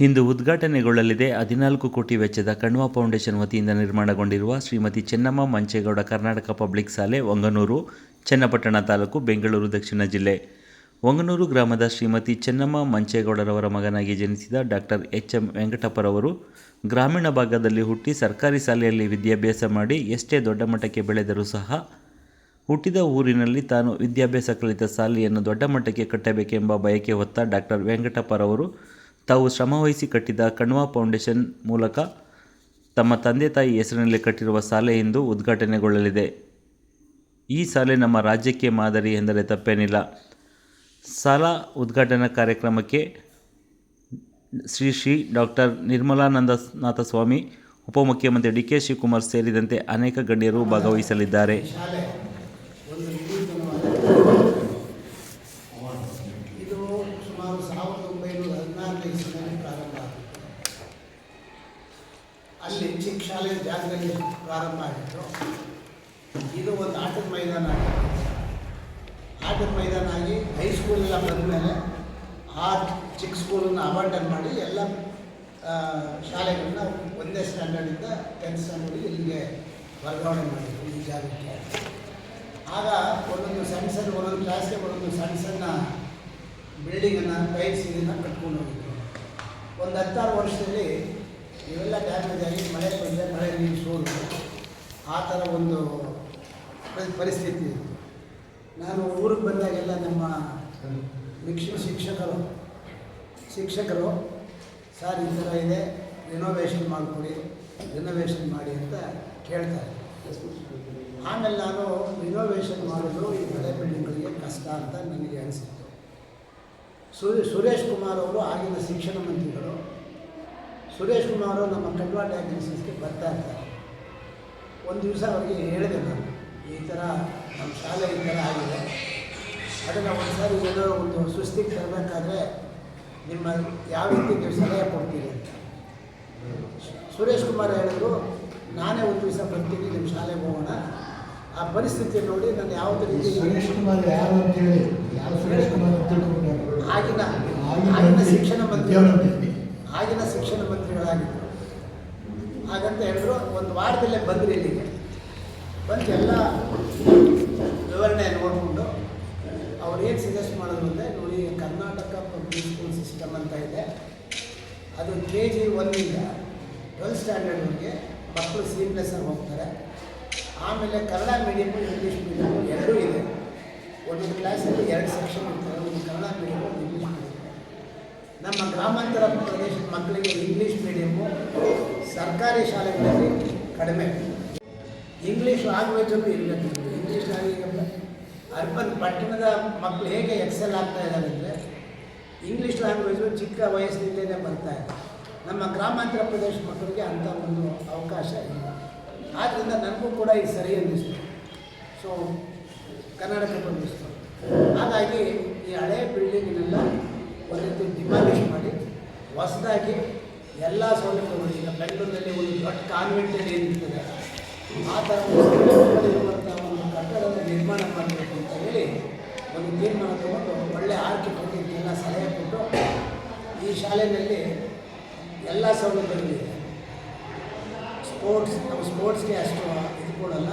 ಇಂದು ಉದ್ಘಾಟನೆಗೊಳ್ಳಲಿದೆ ಹದಿನಾಲ್ಕು ಕೋಟಿ ವೆಚ್ಚದ ಕಣ್ವ ಫೌಂಡೇಶನ್ ವತಿಯಿಂದ ನಿರ್ಮಾಣಗೊಂಡಿರುವ ಶ್ರೀಮತಿ ಚೆನ್ನಮ್ಮ ಮಂಚೇಗೌಡ ಕರ್ನಾಟಕ ಪಬ್ಲಿಕ್ ಶಾಲೆ ಒಂಗನೂರು ಚನ್ನಪಟ್ಟಣ ತಾಲೂಕು, ಬೆಂಗಳೂರು, ದಕ್ಷಿಣ ಜಿಲ್ಲೆ. ಒಂಗನೂರು ಗ್ರಾಮದ ಶ್ರೀಮತಿ ಚೆನ್ನಮ್ಮ ಮಂಚೇಗೌಡರವರ ಮಗನಾಗಿ ಜನಿಸಿದ ಡಾಕ್ಟರ್ ಎಚ್ ಎಂ ವೆಂಕಟಪ್ಪರವರು ಗ್ರಾಮೀಣ ಭಾಗದಲ್ಲಿ ಹುಟ್ಟಿ ಸರ್ಕಾರಿ ಶಾಲೆಯಲ್ಲಿ ವಿದ್ಯಾಭ್ಯಾಸ ಮಾಡಿ ಎಷ್ಟೇ ದೊಡ್ಡ ಮಟ್ಟಕ್ಕೆ ಬೆಳೆದರೂ ಸಹ ಹುಟ್ಟಿದ ಊರಿನಲ್ಲಿ ತಾನು ವಿದ್ಯಾಭ್ಯಾಸ ಕಲಿತ ಶಾಲೆಯನ್ನು ದೊಡ್ಡ ಮಟ್ಟಕ್ಕೆ ಕಟ್ಟಬೇಕೆಂಬ ಬಯಕೆ ಹೊತ್ತ ಡಾಕ್ಟರ್ ವೆಂಕಟಪ್ಪರವರು ತಾವು ಶ್ರಮವಹಿಸಿ ಕಟ್ಟಿದ ಕಣ್ವಾ ಫೌಂಡೇಶನ್ ಮೂಲಕ ತಮ್ಮ ತಂದೆ ತಾಯಿ ಹೆಸರಿನಲ್ಲಿ ಕಟ್ಟಿರುವ ಶಾಲೆ ಇಂದು ಉದ್ಘಾಟನೆಗೊಳ್ಳಲಿದೆ. ಈ ಶಾಲೆ ನಮ್ಮ ರಾಜ್ಯಕ್ಕೆ ಮಾದರಿ ಎಂದರೆ ತಪ್ಪೇನಿಲ್ಲ. ಶಾಲಾ ಉದ್ಘಾಟನಾ ಕಾರ್ಯಕ್ರಮಕ್ಕೆ ಶ್ರೀ ಶ್ರೀ ಡಾಕ್ಟರ್ ನಿರ್ಮಲಾನಂದನಾಥ ಸ್ವಾಮಿ, ಉಪಮುಖ್ಯಮಂತ್ರಿ ಡಿ ಕೆ ಶಿವಕುಮಾರ್ ಸೇರಿದಂತೆ ಅನೇಕ ಗಣ್ಯರು ಭಾಗವಹಿಸಲಿದ್ದಾರೆ ಶಾಲೆ ಒಂದು ವಿನೂತನವಾದ ಇದು ಸುಮಾರು ಸಾವಿರದ ಒಂಬೈನೂರ ಇಸ್ವಿನಲ್ಲಿ ಪ್ರಾರಂಭ ಆಗಿತ್ತು ಅಲ್ಲಿ ಚಿಕ್ಕ ಶಾಲೆ ಜಾಗದಲ್ಲಿ ಪ್ರಾರಂಭ ಆಗಿತ್ತು. ಇದು ಒಂದು ಆಟದ ಮೈದಾನ ಆಗಿತ್ತು. ಆಟದ ಮೈದಾನ ಆಗಿ ಹೈಸ್ಕೂಲೆಲ್ಲ ಬಂದಮೇಲೆ ಆ ಚಿಕ್ಕ ಸ್ಕೂಲನ್ನು ಅಬಾಂಡನ್ ಮಾಡಿ ಎಲ್ಲ ಶಾಲೆಗಳನ್ನ ಒಂದೇ ಸ್ಟ್ಯಾಂಡರ್ಡಿಂದ ಟೆಂತ್ ಸ್ಟ್ಯಾಂಡರ್ಡಿಗೆ ಇಲ್ಲಿಗೆ ವರ್ಗಾವಣೆ ಮಾಡಿದ್ರು ಈ ಜಾಗಕ್ಕೆ. ಆಗ ಒಂದೊಂದು ಸಣ್ಣ ಸಣ್ಣ, ಒಂದೊಂದು ಕ್ಲಾಸ್ಗೆ ಒಂದೊಂದು ಸಣ್ಣ ಸಣ್ಣ ಬಿಲ್ಡಿಂಗನ್ನು ಟೈಲ್ಸ್ ಇದನ್ನು ಕಟ್ಕೊಂಡು ಹೋಗಿದ್ರು. ಒಂದು ಹತ್ತಾರು ವರ್ಷದಲ್ಲಿ ಇವೆಲ್ಲ ಡ್ಯಾಮೇಜ್ ಆಗಿ ಮಳೆ ಬಂದರೆ ಮಳೆ ನೀರು ಸೋಲು. ಆ ಥರ ಒಂದು ಪರಿಸ್ಥಿತಿ ನಾನು ಊರಿಗೆ ಬಂದಾಗೆಲ್ಲ ನಮ್ಮ ಶಿಕ್ಷ ಶಿಕ್ಷಕರು ಶಿಕ್ಷಕರು, ಸರ್, ಈ ಥರ ಇದೆ ರಿನೋವೇಷನ್ ಮಾಡಿಕೊಡಿ ರಿನೋವೇಷನ್ ಮಾಡಿ ಅಂತ ಕೇಳ್ತಾರೆ. ಆಮೇಲೆ ನಾನು ರಿನೋವೇಷನ್ ಮಾಡೋದು ಈ ಹಳೆ ಬಿಲ್ಡಿಂಗ್ಗಳಿಗೆ ಕಷ್ಟ ಅಂತ ನನಗೆ ಅನಿಸಿತ್ತು. ಸುರೇ ಸುರೇಶ್ ಕುಮಾರ್ ಅವರು ಆಗಿನ ಶಿಕ್ಷಣ ಮಂತ್ರಿಗಳು ಸುರೇಶ್ ಕುಮಾರ್ ನಮ್ಮ ಕಡ್ವಾ ಡಯಾಗ್ನೋಸಿಸ್ಗೆ ಬರ್ತಾ ಇರ್ತಾರೆ ಒಂದು ದಿವಸ ಅವರಿಗೆ ಹೇಳಿದೆ ನಾನು ಈ ಥರ ನಮ್ಮ ಶಾಲೆ ಈ ಥರ ಆಗಿದೆ. ಅದನ್ನು ಒಂದು ಸಾರಿ ಏನೋ ಒಂದು ಸುಸ್ತಿಗೆ ತರಬೇಕಾದ್ರೆ ನಿಮ್ಮ ಯಾವ ರೀತಿ ನೀವು ಸಲಹೆ ಕೊಡ್ತೀರಿ ಅಂತ. ಸುರೇಶ್ ಕುಮಾರ್ ಹೇಳಿದ್ರು ನಾನೇ ಒಂದು ದಿವಸ ಬರ್ತೀನಿ ನಿಮ್ಮ ಶಾಲೆಗೆ ಹೋಗೋಣ. ಆ ಪರಿಸ್ಥಿತಿ ನೋಡಿ ನಾನು ಯಾವುದೇ ರೀತಿ ಸುರೇಶ್ ಕುಮಾರ್ ಯಾರು ಅಂತ ಹೇಳಿ ಯಾರು ಸುರೇಶ್ ಕುಮಾರ್ ಆಗಿನ ಆಗಿನ ಶಿಕ್ಷಣ ಮಂತ್ರಿ. ಆಗಿನ ಶಿಕ್ಷಣ ಮಂತ್ರಿಗಳಾಗಿದ್ದರು ಹಾಗಂತ ಹೇಳಿದ್ರು, ಒಂದು ವಾರದಲ್ಲೇ ಬಂದ್ರಿ ಇಲ್ಲಿಗೆ. ಬಂದು ಎಲ್ಲ ವಿವರಣೆ ನೋಡಿಕೊಂಡು ಅವ್ರು ಏನು ಸಜೆಸ್ಟ್ ಮಾಡೋದು ಅಂದರೆ, ನೋಡಿ, ಕರ್ನಾಟಕ ಪಬ್ಲಿಕ್ ಸ್ಕೂಲ್ ಸಿಸ್ಟಮ್ ಅಂತ ಇದೆ. ಅದು ಕೆ ಜಿ ಒನ್ನಿಂದ ಟ್ವೆಲ್ತ್ ಸ್ಟ್ಯಾಂಡರ್ಡ್ವರೆಗೆ ಮಕ್ಕಳು ಆಗಿ ಹೋಗ್ತಾರೆ. ಆಮೇಲೆ ಕನ್ನಡ ಮೀಡಿಯಮ್ ಇಂಗ್ಲೀಷ್ ಮೀಡಿಯಮ್ ಎರಡೂ ಇದೆ. ಒಂದು ಕ್ಲಾಸಲ್ಲಿ ಎರಡು ಸೆಕ್ಷನ್ ಇರ್ತಾರೆ ಒಂದು ಕನ್ನಡ ಮೀಡಿಯಮ್ ಇಂಗ್ಲೀಷ್ ಮೀಡಿಯಮ್ ನಮ್ಮ ಗ್ರಾಮಾಂತರ ಪ್ರದೇಶದ ಮಕ್ಕಳಿಗೆ ಇಂಗ್ಲೀಷ್ ಮೀಡಿಯಮ್ಮು ಸರ್ಕಾರಿ ಶಾಲೆಗಳಲ್ಲಿ ಕಡಿಮೆ. ಇಂಗ್ಲೀಷ್ ಲ್ಯಾಂಗ್ವೇಜಲ್ಲೂ ಇರಬೇಕು ಇಂಗ್ಲೀಷ್ ಲ್ಯಾಂಗ್ವೇಜ್ ಅರ್ಬನ್ ಪಟ್ಟಣದ ಮಕ್ಕಳು ಹೇಗೆ ಎಕ್ಸೆಲ್ ಆಗ್ತಾ ಇದ್ದಾರೆ ಅಂದರೆ ಇಂಗ್ಲೀಷ್ ಲ್ಯಾಂಗ್ವೇಜು ಚಿಕ್ಕ ವಯಸ್ಸಿನಿಂದಲೇ ಬರ್ತಾ ಇದೆ. ನಮ್ಮ ಗ್ರಾಮಾಂತರ ಪ್ರದೇಶ ಮಕ್ಕಳಿಗೆ ಅಂಥ ಒಂದು ಅವಕಾಶ ಇಲ್ಲ. ಆದ್ದರಿಂದ ನನಗೂ ಕೂಡ ಇದು ಸರಿ ಅನ್ನಿಸ್ತು. ಸೊ ಕನ್ನಡಕ್ಕೆ ಬಂದಿಸ್ತು. ಹಾಗಾಗಿ ಈ ಹಳೆ ಬಿಲ್ಡಿಂಗ್ನೆಲ್ಲ ಒಂದು ಡಿಮಾಲಿಷ್ ಮಾಡಿ ಹೊಸದಾಗಿ ಎಲ್ಲ ಸೌಲಭ್ಯಗಳು ಈಗ ಬೆಂಗಳೂರಿನಲ್ಲಿ ಒಂದು ದೊಡ್ಡ ಕಾನ್ವೆಂಟಲ್ಲಿ ಏನಿರ್ತದೆ ಆ ಥರ ಸೌಲಭ್ಯಗಳಿರುವಂಥ ಒಂದು ಕಟ್ಟಡದ ನಿರ್ಮಾಣ ಮಾಡಬೇಕು ಅಂತ ಹೇಳಿ ಒಂದು ತೀರ್ಮಾನ ತಗೊಂಡು ಒಳ್ಳೆ ಎಲ್ಲ ಸಲಹೆ ಕೊಟ್ಟು ಈ ಶಾಲೆಯಲ್ಲಿ ಎಲ್ಲ ಸೌಲಭ್ಯಗಳಿದೆ. ಸ್ಪೋರ್ಟ್ಸ್ ನಾವು ಸ್ಪೋರ್ಟ್ಸ್ಗೆ ಅಷ್ಟು ಇದು ಕೊಡಲ್ಲ.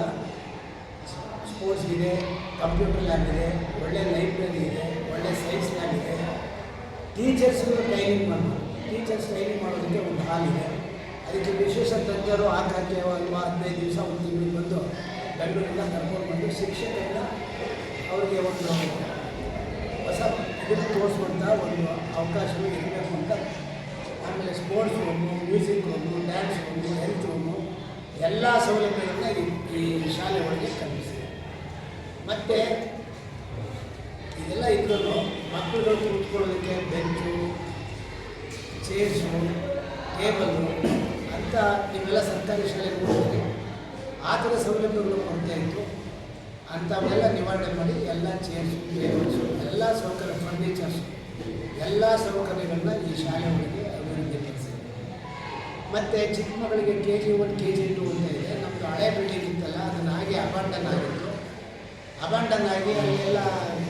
ಸ್ಪೋರ್ಟ್ಸ್ ಇದೆ, ಕಂಪ್ಯೂಟರ್ ಲ್ಯಾಬ್ ಇದೆ, ಒಳ್ಳೆ ಲೈಬ್ರರಿ ಇದೆ, ಒಳ್ಳೆ ಸೈನ್ಸ್ ಲ್ಯಾಬ್ ಇದೆ. ಟೀಚರ್ಸ್ಗೂ ಟ್ರೈನಿಂಗ್ ಮಾಡಿ ಟೀಚರ್ಸ್ ಟ್ರೈನಿಂಗ್ ಮಾಡೋದಕ್ಕೆ ಒಂದು ಹಾಲಿದೆ ಅದಕ್ಕೆ ವಿಶೇಷ ತಜ್ಞರು ಆಗಾಗ್ಗೆ ಒಂದು ಹದಿನೈದು ದಿವಸ, ಒಂದು ತಿಂಗಳಿಗೆ ಬಂದು ಬೆಂಗಳೂರಿಂದ ಕರ್ಕೊಂಡು ಬಂದು ಶಿಕ್ಷಕರನ್ನ ಅವರಿಗೆ ಒಂದು ಹೊಸ ಇದನ್ನು ತೋರಿಸುವಂಥ ಒಂದು ಅವಕಾಶಗಳು ಇರಬೇಕು ಅಂತ. ಆಮೇಲೆ sports room music room dance room health room ಎಲ್ಲ ಸೌಲಭ್ಯಗಳನ್ನ ಈ ಶಾಲೆ ಒಳಗೆ ಕಲ್ಪಿಸಿದೆ. ಮತ್ತು ಇದೆಲ್ಲ ಇದ್ರೂ ಮಕ್ಕಳುಗಳು ಕೂತ್ಕೊಳ್ಳೋದಕ್ಕೆ ಬೆಂಚು ಚೇರ್ಸು ಟೇಬಲ್ಲು ಅಂತ ನೀವೆಲ್ಲ ಸರ್ಕಾರಿ ಶಾಲೆಗೆ ಹೋಗಿ ಆ ಥರ ಸೌಲಭ್ಯಗಳು ಕೊರತೆ ಇತ್ತು ಅಂಥವೆಲ್ಲ ನಿವಾರಣೆ ಮಾಡಿ ಎಲ್ಲ ಚೇರ್ಸು ಟೇಬಲ್ಸು ಎಲ್ಲ ಸೌಕರ್ಯ ಫರ್ನಿಚರ್ಸು ಎಲ್ಲ ಸೌಕರ್ಯಗಳನ್ನ ಈ ಶಾಲೆಗಳಿಗೆ ಒಳಗೆ ಅಭಿವೃದ್ಧಿಪಡಿಸಿದೆ ಮತ್ತು ಚಿಕ್ಕ ಮಗಳಿಗೆ K G one K G two ಅಂತ ಇದೆ. ನಮ್ಮದು ಹಳೆ ಬಿಲ್ಡಿಂಗ್ ಇತ್ತಲ್ಲ, ಅದನ್ನು ಹಾಗೆ ಅಬಾಂಡನ್ ಆಗಿತ್ತು. ಅಬಾಂಡನ್ ಆಗಿ ಅಲ್ಲೆಲ್ಲ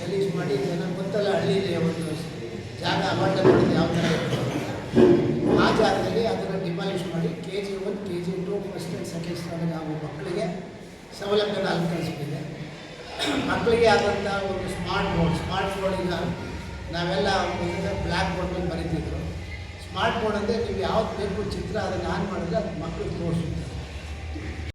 ಗಲೀಜು ಮಾಡಿ ಜನ ಗೊತ್ತಲ್ಲ, ಹಳ್ಳಿಲಿ ಒಂದು ಜಾಗ ಅಪಾರ್ಟ್ ಮಾಡಿದ್ದು ಯಾವ ಥರ ಆ ಜಾಗದಲ್ಲಿ ಅದನ್ನು ಡಿಮಾಲಿಷ್ ಮಾಡಿ K G one K G two first and second standard ಆಗುವ ಮಕ್ಕಳಿಗೆ ಸೌಲಭ್ಯನ ಅಲ್ಲಿ ಕಳಿಸ್ತಿದೆ ಮಕ್ಕಳಿಗೆ ಆದಂಥ ಒಂದು ಸ್ಮಾರ್ಟ್ ಬೋರ್ಡ್ ಸ್ಮಾರ್ಟ್ ಬೋರ್ಡಿಂದ ನಾವೆಲ್ಲ ಬ್ಲ್ಯಾಕ್ ಬೋರ್ಡ್ ಮೇಲೆ ಬರೀತಿದ್ರು. ಸ್ಮಾರ್ಟ್ ಬೋರ್ಡ್ ಅಂದರೆ ನೀವು ಯಾವ್ದು ಬೇಕು ಚಿತ್ರ ಅದನ್ನು ಆನ್ ಮಾಡಿದ್ರೆ ಅದು ಮಕ್ಕಳು ತೋರಿಸುತ್ತೆ.